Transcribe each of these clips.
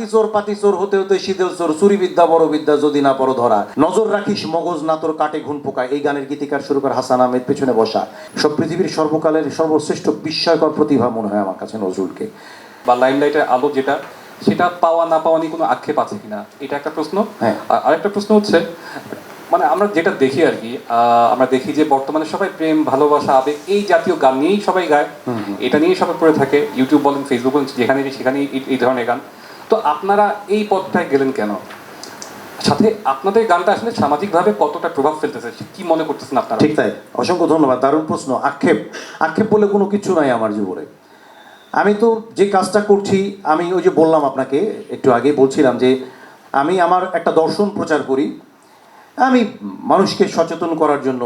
আতি চোর পাতি চোর হতে হতে শীতল চোর চুরি বিদ্যা বড় বিদ্যা যদি না পড়ো ধরা। নজর রাখিস মগজ না তোর কাটে ঘুন পোকা। এই গানের গীতিকার শুরু করে হাসান আহমেদ পেছনে বসা। সব পৃথিবীর সর্বকালের সর্বশ্রেষ্ঠ বিস্ময়কর প্রতিভা মনে হয় আমার কাছে নজরুলকে। বা লাইমলাইটের আলো যেটা সেটা পাওয়া না পাওয়া নিয়ে কোনো আক্ষেপ আছে কিনা? এটা একটা প্রশ্ন। হ্যাঁ। আর আরেকটা প্রশ্ন হচ্ছে মানে আমরা যেটা দেখি আর কি আহ, আমরা দেখি যে বর্তমানে সবাই প্রেম ভালোবাসা আবেগ এই জাতীয় গান নিয়েই সবাই গায়। এটা নিয়েই সবাই পড়ে থাকে। ইউটিউব বলেন ফেসবুক বলেন যেখানে সেখানেই এই ধরনের গান। তো আপনারা এই পথটায় গেলেন কেন? সাথে আপনাদের গানটা আসলে সামাজিকভাবে কতটা প্রভাব ফেলতেছে কি মনে করতেছেন আপনারা? ঠিক তাই, অসংখ্য ধন্যবাদ, দারুণ প্রশ্ন, আক্ষেপ আক্ষেপ বলে কোনো কিছু নাই আমার জীবনে। আমি তো যে কাজটা করছি, আমি ওই যে বললাম আপনাকে, একটু আগে বলছিলাম যে আমি আমার একটা দর্শন প্রচার করি। আমি মানুষকে সচেতন করার জন্য,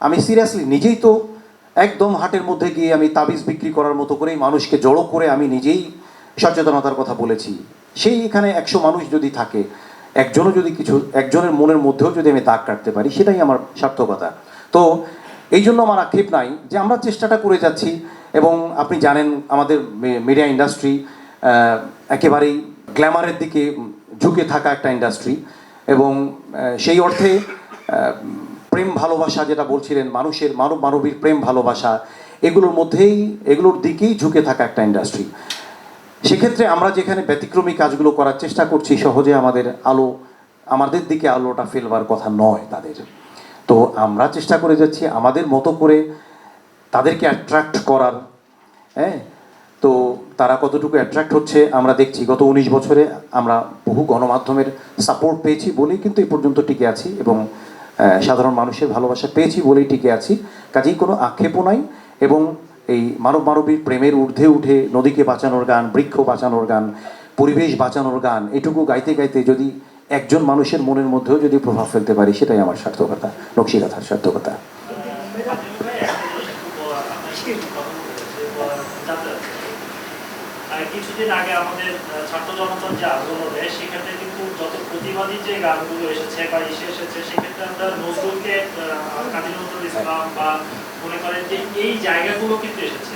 আমি সিরিয়াসলি নিজেই তো একদম হাটের মধ্যে গিয়ে আমি তাবিজ বিক্রি করার মতো করেই মানুষকে জড়ো করে আমি নিজেই সচেতনতার কথা বলেছি। সেই এখানে একশো মানুষ যদি থাকে, একজনও যদি কিছু, একজনের মনের মধ্যেও যদি আমি দাগ কাটতে পারি, সেটাই আমার সার্থকতা। তো এই জন্য আমার আক্ষেপ নাই যে আমরা চেষ্টাটা করে যাচ্ছি এবং আপনি জানেন আমাদের মিডিয়া ইন্ডাস্ট্রি একেবারেই গ্ল্যামারের দিকে ঝুঁকে থাকা একটা ইন্ডাস্ট্রি এবং সেই অর্থে প্রেম ভালোবাসা যেটা বলছিলেন, মানুষের মানব মানবীর প্রেম ভালোবাসা, এগুলোর মধ্যেই, এগুলোর দিকেই ঝুঁকে থাকা একটা ইন্ডাস্ট্রি সেক্ষেত্রে আমরা যেখানে ব্যতিক্রমী কাজগুলো করার চেষ্টা করছি, সহজে আমাদের আলো, আমাদের দিকে আলোটা ফেলবার কথা নয় তাদের। তো আমরা চেষ্টা করে যাচ্ছি আমাদের মতো করে তাদেরকে অ্যাট্রাক্ট করার হ্যাঁ? তো তারা কতটুকু অ্যাট্রাক্ট হচ্ছে আমরা দেখছি। গত উনিশ বছরে আমরা বহু গণমাধ্যমের সাপোর্ট পেয়েছি বলেই কিন্তু এই পর্যন্ত টিকে আছি এবং সাধারণ মানুষের ভালোবাসা পেয়েছি বলেই টিকে আছি। কাজেই কোনো আক্ষেপও নাই এবং এই মানব মানবীর প্রেমের ঊর্ধ্বে উঠে নদীকে বাঁচানোর গান বৃক্ষ বাঁচানোর গান, পরিবেশ বাঁচানোর গান, এটুকু গাইতে গাইতে যদি একজন মানুষের মনের মধ্যেও যদি প্রভাব ফেলতে পারি, সেটাই আমার সার্থকতা, নকশিকাথার সার্থকতা। কিছুদিন আগে আমাদের ছাত্র জনতার যে আন্দোলনে সেক্ষেত্রে কিন্তু যত প্রতিবাদী যে গানগুলো এসেছে বা এসে এসেছে, সেক্ষেত্রে আমরা নজরুলকে কাজী নজরুল ইসলাম বা মনে করেন যে এই জায়গাগুলো কিন্তু এসেছে।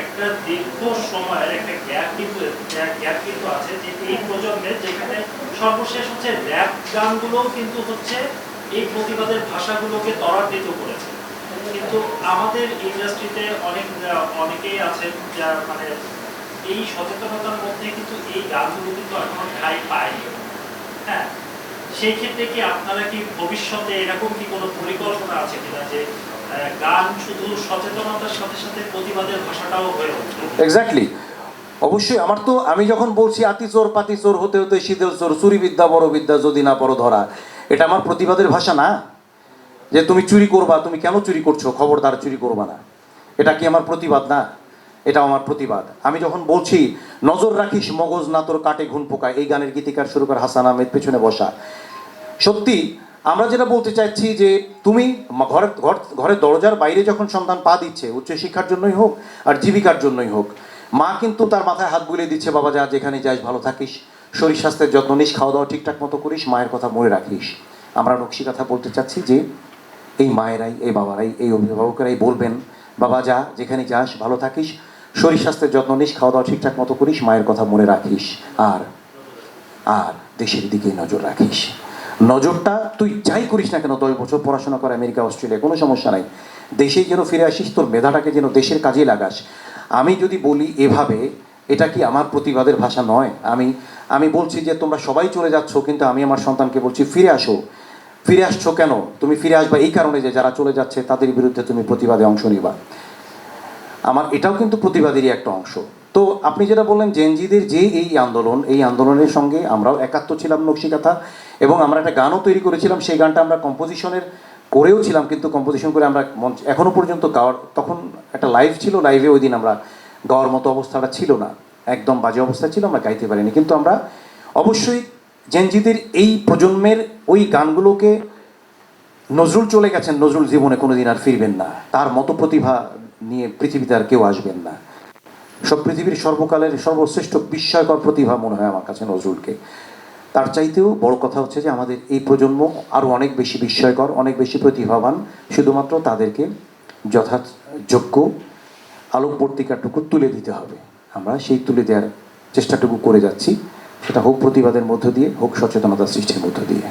একটা দীর্ঘ সময়ের একটা গ্যাপ কিন্তু গ্যাপ কিন্তু আছে যে এই প্রজন্মের যেখানে সর্বশেষ হচ্ছে র্যাপ গানগুলোও কিন্তু হচ্ছে এই প্রতিবাদের ভাষাগুলোকে ত্বরান্বিত করেছে। কিন্তু আমাদের ইন্ডাস্ট্রিতে অনেক অনেকেই আছেন যা মানে এই সচেতনতার মধ্যে কিন্তু এই গানগুলো কিন্তু এখনও ঠাই পায়নি। হ্যাঁ? সেই ক্ষেত্রে কি আপনারা কি ভবিষ্যতে এরকম কি কোনো পরিকল্পনা আছে কিনা যে এক্স্যাক্টলি অবশ্যই আমার তো, আমি যখন বলছি চোর, পাতি চোর, হতে হতে চোর, চুরি বিদ্যা, বড় বিদ্যা, যদি না ধরা, এটা আমার প্রতিবাদের ভাষা না। যে তুমি চুরি করবা, তুমি কেন চুরি করছ? খবরদার চুরি করবা না। এটা কি আমার প্রতিবাদ না? এটা আমার প্রতিবাদ। আমি যখন বলছি, নজর রাখিস, মগজ না তোর কাটে ঘুন পোকা, এই গানের গীতিকার শুরু করে হাসান আহমেদ পেছনে বসা। সত্যি, আমরা যেটা বলতে চাইছি যে, তুমি ঘরের ঘর ঘরের দরজার বাইরে যখন সন্তান পা দিচ্ছে উচ্চশিক্ষার জন্যই হোক আর জীবিকার জন্যই হোক, মা কিন্তু তার মাথায় হাত বুলিয়ে দিচ্ছে, বাবা যা, যেখানে যাস, ভালো থাকিস। শরীর স্বাস্থ্যের যত্ন নিস খাওয়া দাওয়া ঠিকঠাক মতো করিস, মায়ের কথা মনে রাখিস। আমরা নকশি কথা বলতে চাচ্ছি যে, এই মায়েরাই, এই বাবারাই, এই অভিভাবকেরাই বলবেন, বাবা যা, যেখানে যাস, ভালো থাকিস। শরীর স্বাস্থ্যের যত্ন নিস খাওয়া দাওয়া ঠিকঠাক মতো করিস, মায়ের কথা মনে রাখিস, আর আর দেশের দিকে নজর রাখিস। নজরটা তুই যাই করিস না কেন, দশ বছর পড়াশোনা করে আমেরিকা, অস্ট্রেলিয়া, কোনো সমস্যা নাই। দেশেই যেন ফিরে আসিস, তোর মেধাটাকে যেন দেশের কাজে লাগাস। আমি যদি বলি এভাবে, এটা কি আমার প্রতিবাদের ভাষা নয়? আমি আমি বলছি যে তোমরা সবাই চলে যাচ্ছ, কিন্তু আমি আমার সন্তানকে বলছি, ফিরে আসো। ফিরে আসছো কেন? তুমি ফিরে আসবা এই কারণে যে যারা চলে যাচ্ছে, তাদের বিরুদ্ধে তুমি প্রতিবাদে অংশ নিবা। আমার এটাও কিন্তু প্রতিবাদেরই একটা অংশ। তো আপনি যেটা বললেন, জেনজিদের যে এই আন্দোলন, এই আন্দোলনের সঙ্গে আমরাও একাত্ম ছিলাম নকশিকাথা এবং আমরা একটা গানও তৈরি করেছিলাম, সেই গানটা আমরা কম্পোজিশনের করেও ছিলাম, কিন্তু কম্পোজিশন করে আমরা মঞ্চ এখনও পর্যন্ত গাওয়ার, তখন একটা লাইভ ছিল লাইভে ওই দিন আমরা গাওয়ার মতো অবস্থাটা ছিল না। একদম বাজে অবস্থা ছিল, আমরা গাইতে পারিনি। কিন্তু আমরা অবশ্যই জেনজিদের এই প্রজন্মের ওই গানগুলোকে নজরুল চলে গেছেন, নজরুল জীবনে কোনোদিন আর ফিরবেন না। তার মতো প্রতিভা নিয়ে পৃথিবীতে আর কেউ আসবেন না। সব পৃথিবীর সর্বকালের সর্বশ্রেষ্ঠ বিস্ময়কর প্রতিভা মনে হয় আমার কাছে নজরুলকে। তার চাইতেও বড় কথা হচ্ছে যে, আমাদের এই প্রজন্ম আরও অনেক বেশি বিস্ময়কর, অনেক বেশি প্রতিভাবান, শুধুমাত্র তাদেরকে যথাযোগ্য আলোকবর্তিকাটুকু তুলে দিতে হবে। আমরা সেই তুলে দেওয়ার চেষ্টাটুকু করে যাচ্ছি। সেটা হোক প্রতিবাদের মধ্য দিয়ে, হোক সচেতনতা সৃষ্টির মধ্য দিয়ে।